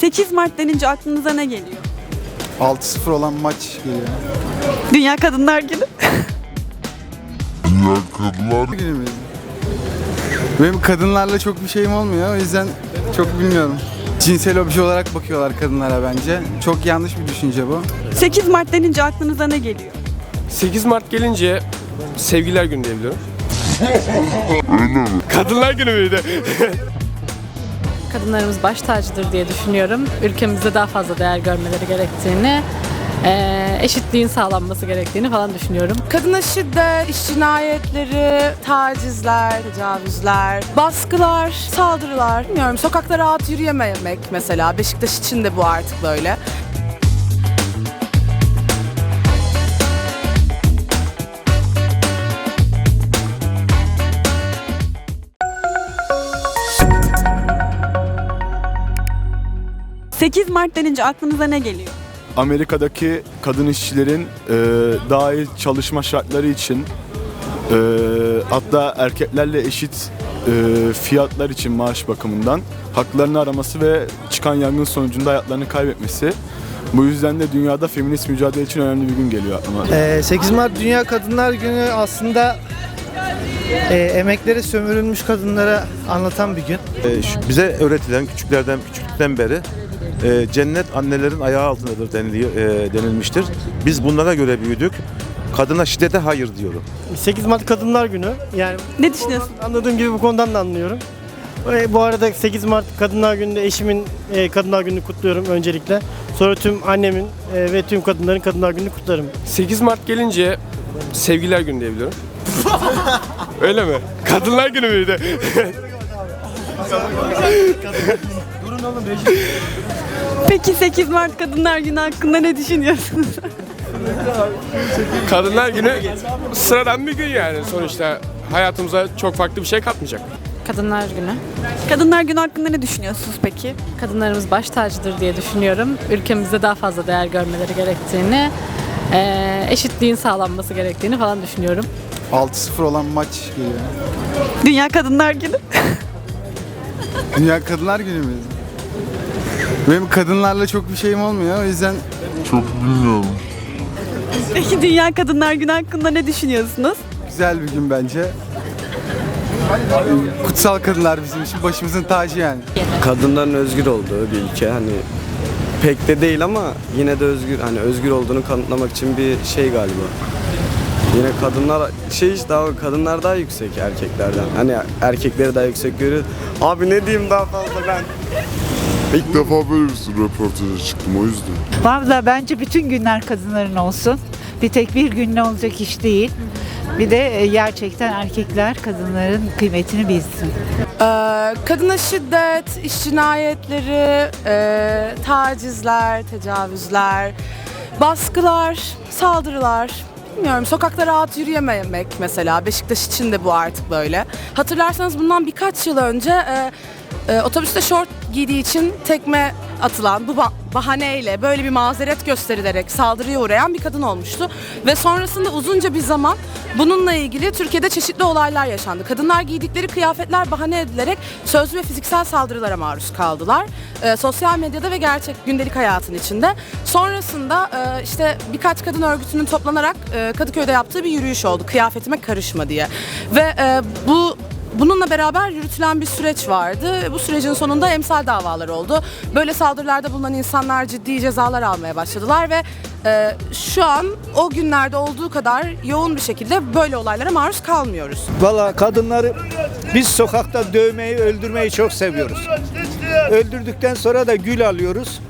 8 Mart denince aklınıza ne geliyor? 6-0 olan maç geliyor. Dünya Kadınlar Günü. Günümüz. Benim kadınlarla çok bir şeyim olmuyor o yüzden çok bilmiyorum. Cinsel obje olarak bakıyorlar kadınlara bence. Çok yanlış bir düşünce bu. 8 Mart denince aklınıza ne geliyor? 8 Mart gelince sevgiler günü diyebiliyorum. Kadınlar günü müydü? kadınlarımız baş tacıdır diye düşünüyorum. Ülkemizde daha fazla değer görmeleri gerektiğini, eee, eşitliğin sağlanması gerektiğini falan düşünüyorum. Kadına şiddet, iş cinayetleri, tacizler, tecavüzler, baskılar, saldırılar. Bilmiyorum sokakta rahat yürüyememek mesela. Beşiktaş için de bu artık böyle. — 8 Mart denince aklınıza ne geliyor? Amerika'daki kadın işçilerin e, daha iyi çalışma şartları için e, hatta erkeklerle eşit e, fiyatlar için maaş bakımından haklarını araması ve çıkan yangın sonucunda hayatlarını kaybetmesi. Bu yüzden de dünyada feminist mücadele için önemli bir gün geliyor aklıma. Ee, 8 Mart Dünya Kadınlar Günü aslında e, emekleri sömürülmüş kadınlara anlatan bir gün. Ee, şu- bize öğretilen küçüklerden küçüklükten beri e, cennet annelerin ayağı altındadır deniliyor, e, denilmiştir. Biz bunlara göre büyüdük. Kadına şiddete hayır diyorum. 8 Mart Kadınlar Günü. Yani Ne düşünüyorsun? anladığım gibi bu konudan da anlıyorum. Ve bu arada 8 Mart Kadınlar Günü'nde eşimin e, Kadınlar Günü'nü kutluyorum öncelikle. Sonra tüm annemin e, ve tüm kadınların Kadınlar Günü'nü kutlarım. 8 Mart gelince sevgiler günü diyebiliyorum. Öyle mi? Kadınlar günü müydü? Peki 8 Mart Kadınlar Günü hakkında ne düşünüyorsunuz? Kadınlar günü sıradan bir gün yani sonuçta hayatımıza çok farklı bir şey katmayacak. Kadınlar Günü. Kadınlar Günü hakkında ne düşünüyorsunuz peki? Kadınlarımız baş tacıdır diye düşünüyorum. Ülkemizde daha fazla değer görmeleri gerektiğini, eee, eşitliğin sağlanması gerektiğini falan düşünüyorum. 6-0 olan maç geliyor. Dünya Kadınlar Günü. Dünya Kadınlar Günümüz. Benim kadınlarla çok bir şeyim olmuyor o yüzden Peki Dünya Kadınlar Günü hakkında ne düşünüyorsunuz? güzel bir gün bence. Kutsal kadınlar bizim için başımızın tacı yani. kadınların özgür olduğu bir ülke hani pek de değil ama yine de özgür hani özgür olduğunu kanıtlamak için bir şey galiba. Yine kadınlar şey işte daha kadınlar daha yüksek erkeklerden. Hani erkekleri daha yüksek görüyor. Abi ne diyeyim daha fazla ben. İlk defa böyle bir röportaja çıktım o yüzden. Valla bence bütün günler kadınların olsun. Bir tek bir günle olacak iş değil. Bir de e, gerçekten erkekler kadınların kıymetini bilsin. Ee, kadına şiddet, iş cinayetleri, e, tacizler, tecavüzler, baskılar, saldırılar. Bilmiyorum sokakta rahat yürüyememek mesela. Beşiktaş için de bu artık böyle. Hatırlarsanız bundan birkaç yıl önce e, e, otobüste şort giydiği için tekme atılan bu ba- bahaneyle böyle bir mazeret gösterilerek saldırıya uğrayan bir kadın olmuştu. Ve sonrasında uzunca bir zaman bununla ilgili Türkiye'de çeşitli olaylar yaşandı. Kadınlar giydikleri kıyafetler bahane edilerek sözlü ve fiziksel saldırılara maruz kaldılar. E, sosyal medyada ve gerçek gündelik hayatın içinde. Sonrasında e, işte birkaç kadın örgütünün toplanarak e, Kadıköy'de yaptığı bir yürüyüş oldu. Kıyafetime karışma diye. Ve e, bu Bununla beraber yürütülen bir süreç vardı. Bu sürecin sonunda emsal davalar oldu. Böyle saldırılarda bulunan insanlar ciddi cezalar almaya başladılar ve e, şu an o günlerde olduğu kadar yoğun bir şekilde böyle olaylara maruz kalmıyoruz. Valla kadınları biz sokakta dövmeyi, öldürmeyi çok seviyoruz. Öldürdükten sonra da gül alıyoruz.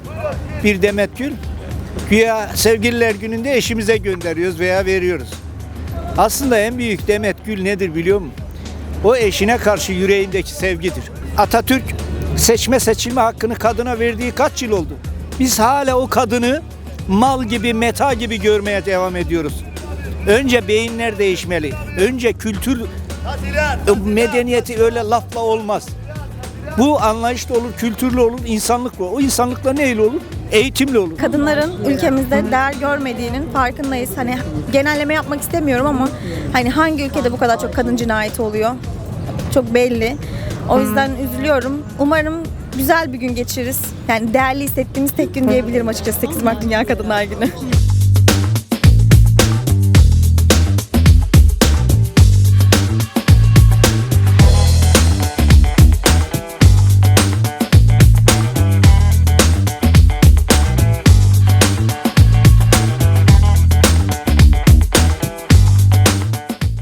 Bir demet gül. Güya sevgililer gününde eşimize gönderiyoruz veya veriyoruz. Aslında en büyük demet gül nedir biliyor musun? O eşine karşı yüreğindeki sevgidir. Atatürk seçme seçilme hakkını kadına verdiği kaç yıl oldu? Biz hala o kadını mal gibi, meta gibi görmeye devam ediyoruz. Önce beyinler değişmeli. Önce kültür medeniyeti öyle lafla olmaz. Bu anlayışla olur, kültürlü olur, insanlıkla. O insanlıkla neyle olur? Eğitimli olur. kadınların ülkemizde değer görmediğinin farkındayız. Hani genelleme yapmak istemiyorum ama hani hangi ülkede bu kadar çok kadın cinayeti oluyor? Çok belli. O yüzden üzülüyorum. Umarım güzel bir gün geçiririz. Yani değerli hissettiğimiz tek gün diyebilirim açıkçası 8 Mart Dünya Kadınlar Günü.